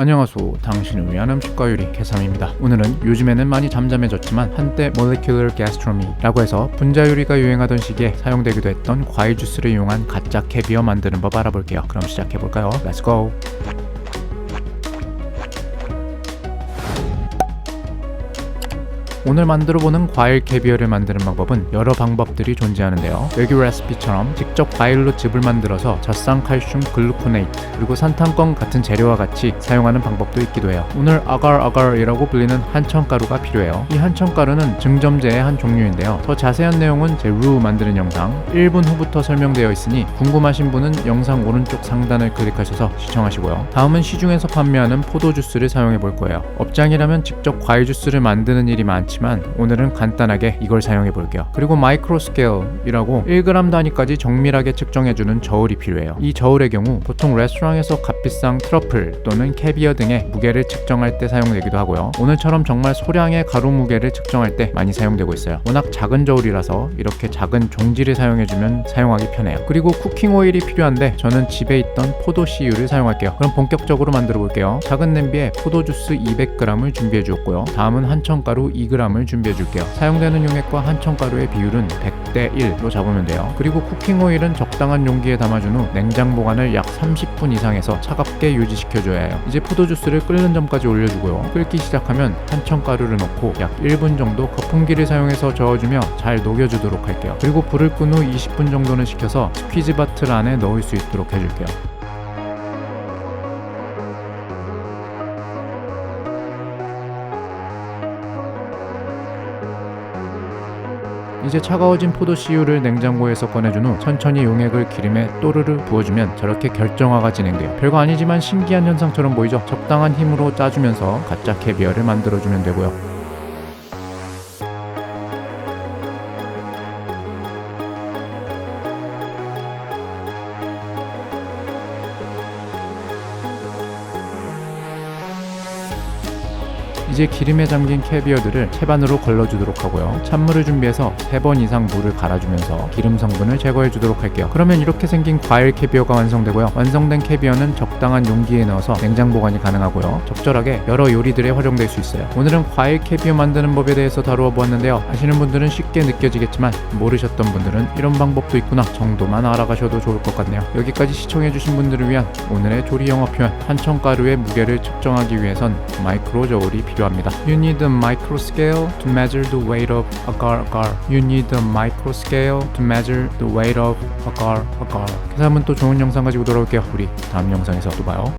안녕하세요. 당신을 위한 음식과 요리 개삼입니다. 오늘은 요즘에는 많이 잠잠해졌지만 한때 molecular gastronomy라고 해서 분자 요리가 유행하던 시기에 사용되기도 했던 과일 주스를 이용한 가짜 캐비어 만드는 법 알아볼게요. 그럼 시작해 볼까요? Let's go. 오늘 만들어보는 과일 캐비어를 만드는 방법은 여러 방법들이 존재하는데요. 여기 레시피처럼 직접 과일로 즙을 만들어서 젖산 칼슘 글루코네이트 그리고 산탄권 같은 재료와 같이 사용하는 방법도 있기도 해요. 오늘 아갈아갈이라고 불리는 한천가루가 필요해요. 이 한천가루는 증점제의 한 종류인데요. 더 자세한 내용은 제 루 만드는 영상 1분 후부터 설명되어 있으니 궁금하신 분은 영상 오른쪽 상단을 클릭하셔서 시청하시고요. 다음은 시중에서 판매하는 포도 주스를 사용해 볼 거예요. 업장이라면 직접 과일 주스를 만드는 일이 많 지만 오늘은 간단하게 이걸 사용해 볼게요. 그리고 마이크로 스케일이라고 1g 단위까지 정밀하게 측정해주는 저울이 필요해요. 이 저울의 경우 보통 레스토랑에서 값비싼 트러플 또는 캐비어 등의 무게를 측정할 때 사용되기도 하고요. 오늘처럼 정말 소량의 가루 무게를 측정할 때 많이 사용되고 있어요. 워낙 작은 저울이라서 이렇게 작은 종지를 사용해주면 사용하기 편해요. 그리고 쿠킹 오일이 필요한데 저는 집에 있던 포도 씨유를 사용할게요. 그럼 본격적으로 만들어 볼게요. 작은 냄비에 포도 주스 200g을 준비해 주었고요. 다음은 한천가루 2g 을 준비해 줄게요. 사용되는 용액과 한천가루의 비율은 100대 1로 잡으면 돼요. 그리고 쿠킹 오일은 적당한 용기에 담아준 후 냉장 보관을 약 30분 이상에서 차갑게 유지시켜 줘야 해요. 이제 포도 주스를 끓는 점까지 올려주고요. 끓기 시작하면 한천가루를 넣고 약 1분 정도 거품기를 사용해서 저어주며 잘 녹여주도록 할게요. 그리고 불을 끈 후 20분 정도는 식혀서 스퀴즈 바틀 안에 넣을 수 있도록 해줄게요. 이제 차가워진 포도 씨유를 냉장고에서 꺼내준 후 천천히 용액을 기름에 또르르 부어주면 저렇게 결정화가 진행돼요. 별거 아니지만 신기한 현상처럼 보이죠? 적당한 힘으로 짜주면서 가짜 캐비어를 만들어주면 되고요. 이제 기름에 잠긴 캐비어들을 채반으로 걸러주도록 하고요. 찬물을 준비해서 3번 이상 물을 갈아주면서 기름 성분을 제거해 주도록 할게요. 그러면 이렇게 생긴 과일 캐비어가 완성되고요. 완성된 캐비어는 적당한 용기에 넣어서 냉장 보관이 가능하고요. 적절하게 여러 요리들에 활용될 수 있어요. 오늘은 과일 캐비어 만드는 법에 대해서 다루어 보았는데요. 아시는 분들은 쉽게 느껴지겠지만 모르셨던 분들은 이런 방법도 있구나 정도만 알아가셔도 좋을 것 같네요. 여기까지 시청해주신 분들을 위한 오늘의 조리 영어 표현 한천가루의 무게를 측정하기 위해선 마이크로 저울이 필요합니다. You need a micro scale to measure the weight of agar agar. You need a micro scale to measure the weight of agar agar. 그 다음은 또 좋은 영상 가지고 돌아올게요. 우리 다음 영상에서 또 봐요.